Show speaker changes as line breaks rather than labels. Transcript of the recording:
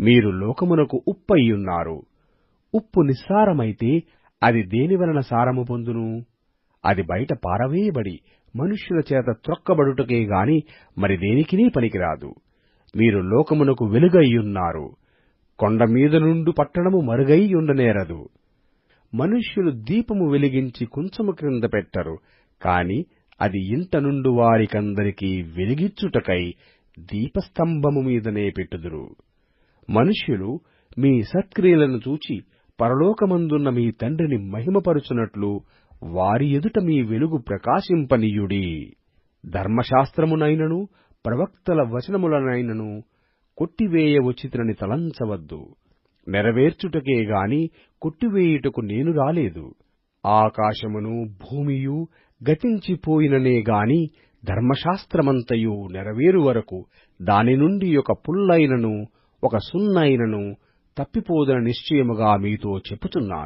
మీరు లోకమునకు ఉప్పయ్యున్నారు. ఉప్పు నిస్సారమైతే అది దేనివలన సారము పొందును? అది బయట పారవేయబడి మనుష్యుల చేత త్రొక్కబడుటకే గాని మరి దేనికినీ పనికిరాదు. మీరు లోకమునకు వెలుగయ్యున్నారు. కొండ మీద నుండు పట్టణము మరుగై ఉండనేరదు. మనుష్యులు దీపము వెలిగించి కుంచము క్రింద పెట్టరు. కాని అది ఇంట నుండు వారికందరికీ వెలిగిచ్చుటకై దీపస్తంభము మీదనే పెట్టుదురు. మనుష్యులు మీ సత్క్రియలను చూచి పరలోకమందున్న మీ తండ్రిని మహిమపరుచునట్లు వారి ఎదుట మీ వెలుగు ప్రకాశింపనీయుడి. ధర్మశాస్త్రమునైనను ప్రవక్తల వచనములనైనను కొట్టివేయవచ్చితినని తలంచవద్దు. నెరవేర్చుటకే గాని కొట్టివేయుటకు నేను రాలేదు. ఆకాశమును భూమియు గతించిపోయిననే గాని ధర్మశాస్త్రమంతయు నెరవేరు వరకు దాని నుండి ఒక పుల్లైనను ఒక సున్నైనను తప్పిపోదన నిశ్చయముగా మీతో చెప్పుచున్నాను.